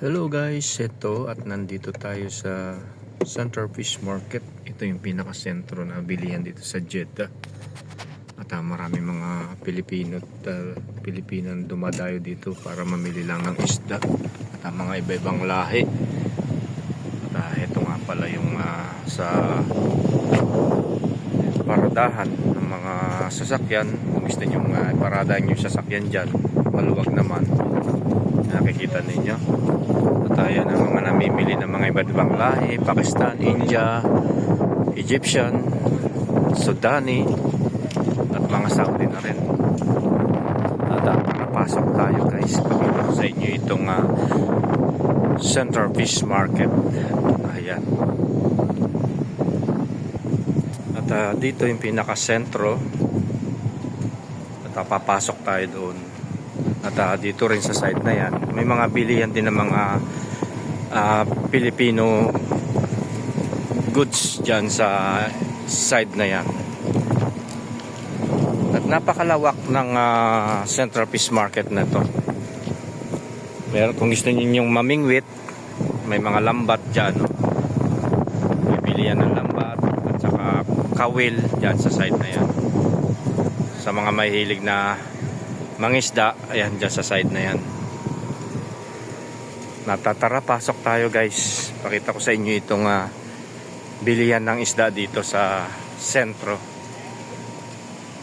Hello guys, ito at nandito tayo sa Central Fish Market. Ito yung pinaka-sentro na bilihan dito sa Jeddah. At uh, marami mga Pilipino at uh, Pilipinan dumadayo dito para mamili lang ng isda at uh, mga iba-ibang lahi. At uh, ito nga pala yung uh, sa paradahan ng mga sasakyan. Kung gusto nyo uh, paradahan yung sasakyan dyan, maluwag naman. Nakikita ninyo. At ayan ang mga namimili ng mga iba't ibang lahi, Pakistan, India, Egyptian, Sudani, at mga Saudi na rin. At uh, nakapasok tayo guys. Pakita sa inyo itong uh, Central Fish Market. Ayan. At uh, dito yung pinaka-sentro. At uh, papasok tayo doon. At uh, dito rin sa side na yan, may mga bilihan din ng mga uh, Filipino goods dyan sa side na yan. At napakalawak ng uh, Central Fish Market na to. Meron kung gusto niyo yung mamingwit, may mga lambat dyan. No? May bilihan ng lambat at saka kawil dyan sa side na yan. Sa mga mahilig na mangisda, ayan dyan sa side na yan. Natatara, pasok tayo guys. Pakita ko sa inyo itong uh, bilihan ng isda dito sa sentro.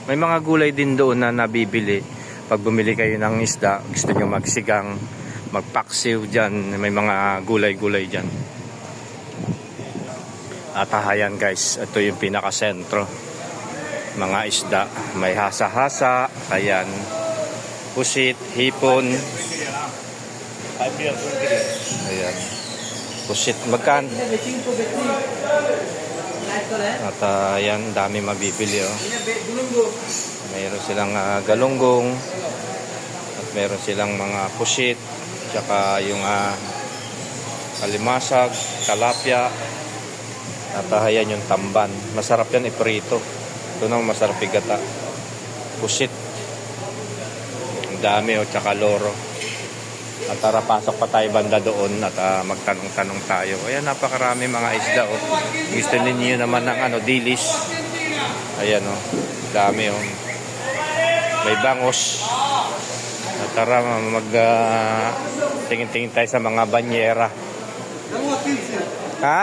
May mga gulay din doon na nabibili. Pag bumili kayo ng isda, gusto nyo magsigang, magpaksiw dyan, may mga gulay-gulay dyan. At ayan guys, ito yung pinaka-sentro. Mga isda, may hasa-hasa, ayan, pusit, hipon. Ayan. Pusit, magkan. At uh, ayan, dami mabibili oh. Mayroon silang uh, galunggong. At meron silang mga pusit. Tsaka yung uh, kalimasag, talapia. At uh, ayan yung tamban. Masarap yan iprito. Ito nang masarap igata. Pusit. Ang dami o oh, tsaka loro. At tara pasok pa tayo banda doon at uh, magtanong-tanong tayo. Ayan napakarami mga isda oh. Gusto ninyo naman ng ano dilis. Ayan oh. Dami oh. May bangos. At tara mag uh, tingin-tingin tayo sa mga banyera. Dalawa 15. Ha?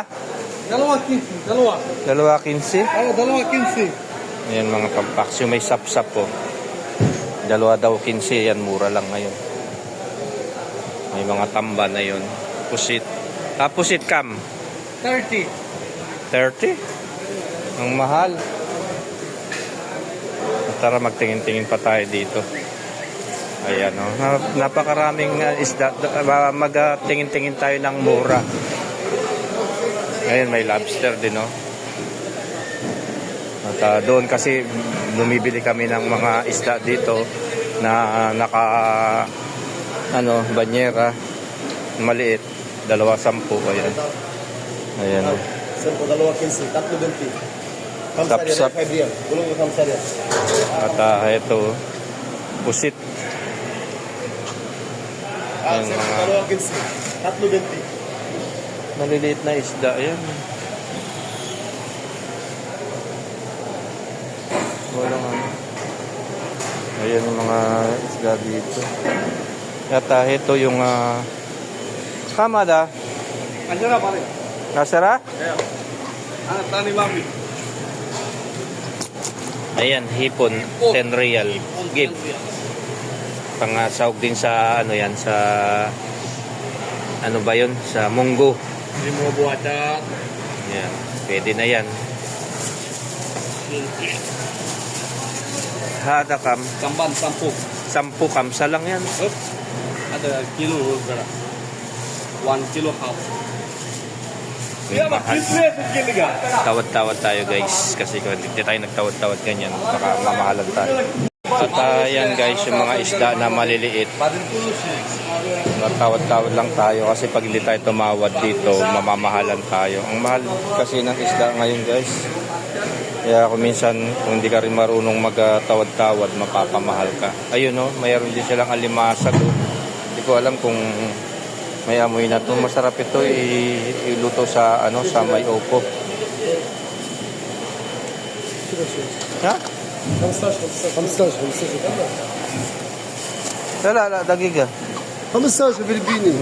Dalawa 15. Dalawa. Dalawa 15? Ay, dalawa 15. Ayan mga pampaksyo. May sap-sap po. Dalawa daw 15. Yan mura lang ngayon. May mga tamba na yun. Pusit. Ah, pusit cam. 30. 30? Ang mahal. Tara magtingin-tingin pa tayo dito. Ayan o. Na, napakaraming uh, isda. Magtingin-tingin tayo ng mura. Ngayon may lobster din o. At uh, doon kasi bumibili kami ng mga isda dito na uh, naka ano, banyera maliit, dalawa sampu ayan. Ayan. o. Sampo, dalawa 15. Tatlo 20. Tapsap. 5 riyal. Gulong ko kamsa riyal. At uh, ito, pusit. Ah, Ayan, sampo, mga- dalawa 15. Tatlo 20. Maliliit na isda. Ayan. Walang ano. Ayan yung mga isda dito. At uh, ito yung uh, Kamada. Anjara pare. Nasara? Kaya. Anak tani mami. Ayan, hipon. 10 real. Give. Pangasawag din sa ano yan, sa ano ba yun? Sa munggo. Hindi mo buwata. Yan. Pwede na yan. Hada kam. Kamban, sampo. Sampu kamsa lang yan. Up. Kilo berapa? One kilo half. Ga. Tawad-tawad tayo guys. Kasi kung hindi tayo nagtawad-tawad ganyan, baka mamahalan tayo. At uh, yan guys, yung mga isda na maliliit. Matawad-tawad lang tayo kasi pag hindi tayo tumawad dito, mamamahalan tayo. Ang mahal kasi ng isda ngayon guys. Kaya kung minsan, kung hindi ka rin marunong magtawad-tawad, mapapamahal ka. Ayun no, mayroon din silang alimasa doon Hindi ko alam kung May amoy na to. Masarap ito i- iluto sa ano sa may opo. Ha? 15 15 لا لا لا دقيقة 15 فلبيني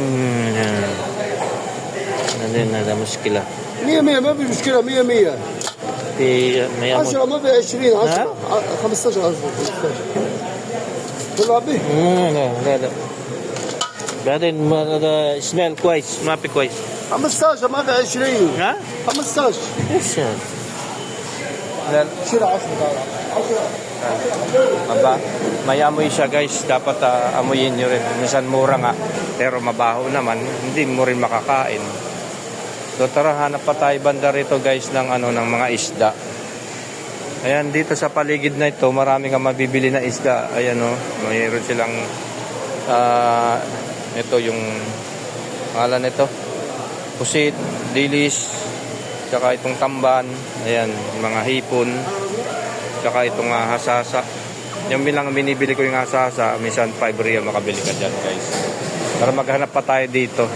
عندنا هذا مشكلة 100 100 ما في مشكله 100 100 في ما يأمر 10 ما في 20 10 15 15 تلعب به لا لا لا بعدين ما هذا سمال كويس ما في كويس 15 ما في 20 ها؟ 15 ايش هذا؟ لا شيل 10 10 Aba, may amoy siya guys. Dapat ah, amuyin nyo rin. Minsan mura nga, pero mabaho naman. Hindi mo rin makakain. So tara, hanap pa tayo banda rito guys ng, ano, ng mga isda. Ayan, dito sa paligid na ito, marami kang mabibili na isda. Ayan o, mayroon silang, ah, ito yung, pangalan nito, pusit, dilis, tsaka itong tamban, ayan, mga hipon, Tsaka itong uh, hasasa. Yung bilang binibili ko yung hasasa, minsan 5 real makabili ka dyan guys. Para maghanap pa tayo dito.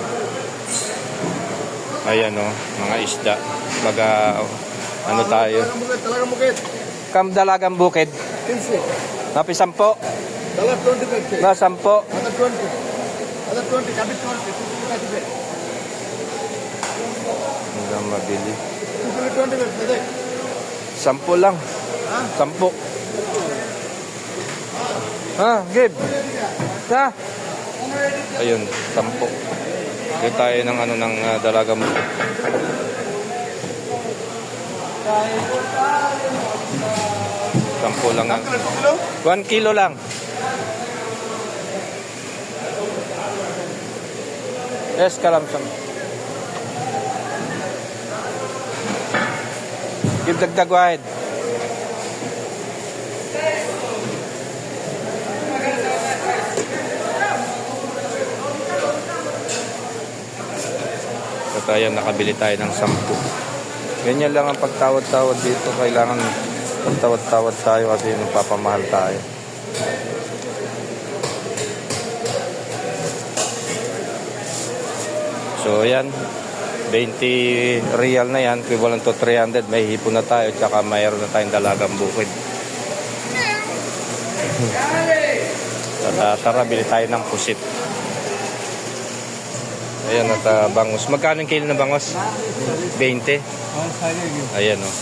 Ayan o, mga isda. Mag, ah, ano tayo. Kam dalagang bukid. 15 Napi sampo. Dalag 20 Na sampo. Ada 20 Ada 20 kabit 20 kabit Hindi lang mabili. 20 kabit Sampo lang. Sampo. Ha, Gib. Ha? Ayun, sampo. Dito tayo ng ano ng uh, dalagang bukid. Sampo lang ang... One kilo lang. Yes, kalamsam. Give dagdag wahid. So nakabili tayo ng sampu. Ganyan lang ang pagtawad-tawad dito. Kailangan pagtawad-tawad tayo kasi papamahal tayo. So yan, 20 real na yan, equivalent to 300. May hipon na tayo, tsaka mayroon na tayong dalagang bukid. Tara, tara, bili tayo ng pusit. Ayan at ah, bangus. Magkano yung kilo na bangus? 20. Ayan o. Oh.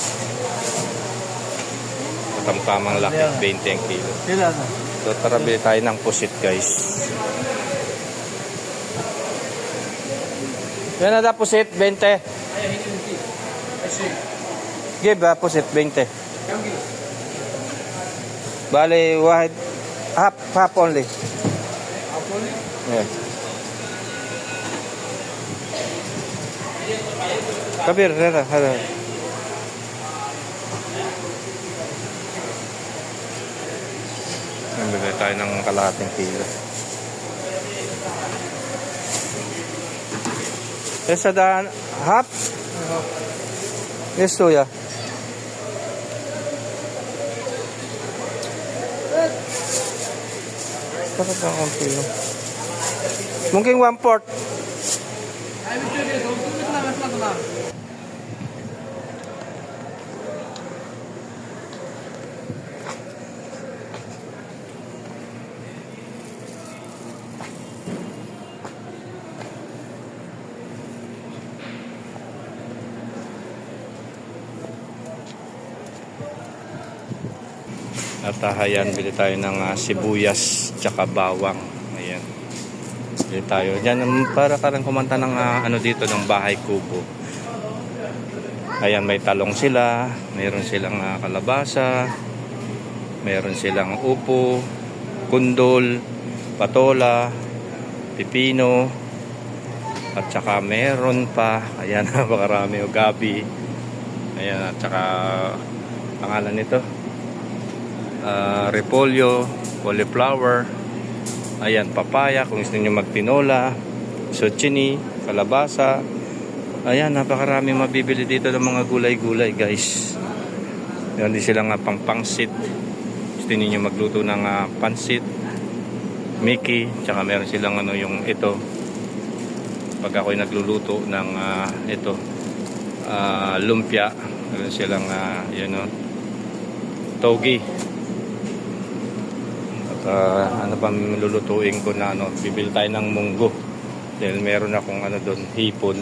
Tamtamang laki, 20 ang kilo. So tara, bili tayo ng pusit guys. Yan na da pusit, 20. Give ah, pusit, 20. Bali, wahid, half, half only. Yeah. Kabir, rera, hara. Bili tayo ng kalahating kilo. Esa daan, half? Yes, Tuya. Dapat lang akong kilo. Mungkin one port. At ah, ayan, bili tayo ng ah, sibuyas tsaka bawang. Ayan. Bili tayo. Yan, um, para karang kumanta ng ah, ano dito, ng bahay kubo. Ayan, may talong sila. Mayroon silang ah, kalabasa. Mayroon silang upo, kundol, patola, pipino, at saka meron pa. Ayan, napakarami o gabi. Ayan, at saka pangalan nito uh, repolyo, cauliflower, ayan, papaya, kung gusto niyo magtinola, zucchini, kalabasa, ayan, napakarami mabibili dito ng mga gulay-gulay, guys. Yan din sila nga pang pangsit. Gusto niyo magluto ng uh, pansit, Mickey, tsaka meron silang ano yung ito, pag ako'y nagluluto ng ah, ito, ah, lumpia. Meron silang, uh, you know, togi. Ah, ano pa lulutuin ko na ano, bibili tayo ng munggo. Dahil meron akong ano doon, hipon.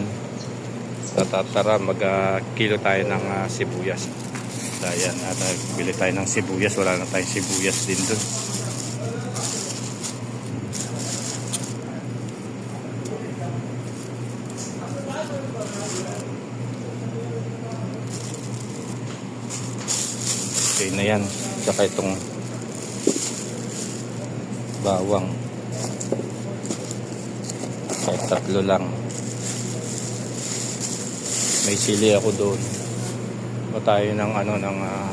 At tara, mag-kilo tayo ng ah, sibuyas. So, ayan, at ah, bili tayo ng sibuyas. Wala na tayong sibuyas din doon. Okay na yan. Saka itong bawang. Kahit tatlo lang. May sili ako doon. O tayo ng ano ng ah,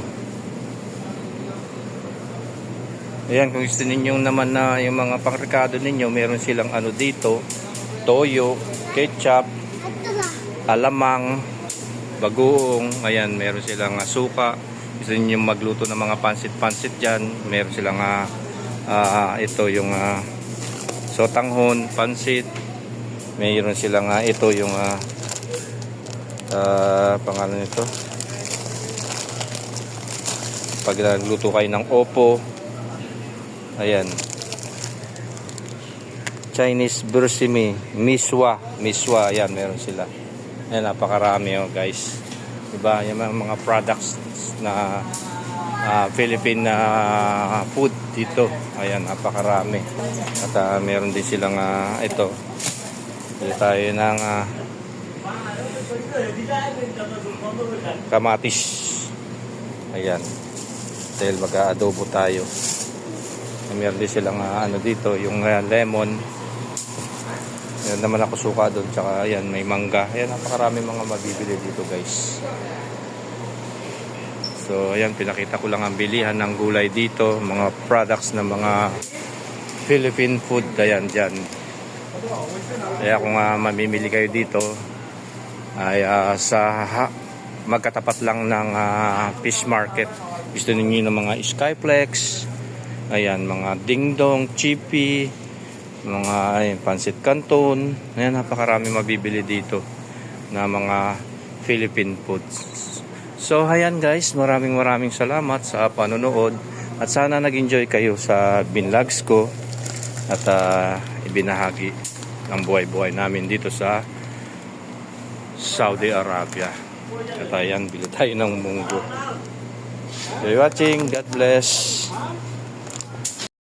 Ayan, kung gusto ninyong naman na yung mga pangrekado ninyo, meron silang ano dito, toyo, ketchup, alamang, bagoong, ayan, meron silang ah, suka. Gusto niyo magluto ng mga pansit-pansit dyan, meron silang ah, ah, ito yung ah, sotanghon, pansit. Meron silang ah, ito yung ah, ah, pangalan nito. Pag nagluto kayo ng opo, ayan. Chinese bursimi, miswa, miswa, ayan, meron sila. Ayan, napakarami oh, guys. Diba, yung mga, products na ah, Philippine na food dito. Ayan, napakarami. At ah, meron din silang ah, ito. Bili tayo ng ah, kamatis. Ayan. Dahil mag-adobo tayo. Meron din silang ah, ano dito, yung ah, lemon. Meron naman ako suka doon. Tsaka ayan, may mangga. Ayan, napakarami mga mabibili dito guys. So, ayan, pinakita ko lang ang bilihan ng gulay dito. Mga products ng mga Philippine food. Ayan, dyan. Kaya kung ah, mamimili kayo dito, ay ah, sa ha- magkatapat lang ng ah, fish market. Gusto ninyo ng mga Skyflex, ayan, mga dingdong, chippy, mga ayun, pansit canton. Ayan, napakarami mabibili dito na mga Philippine foods. So, ayan guys, maraming maraming salamat sa panonood at sana nag-enjoy kayo sa binlogs ko at ah, ibinahagi ang buhay-buhay namin dito sa Saudi Arabia. At ayan, bili tayo ng munggo. So, watching. God bless.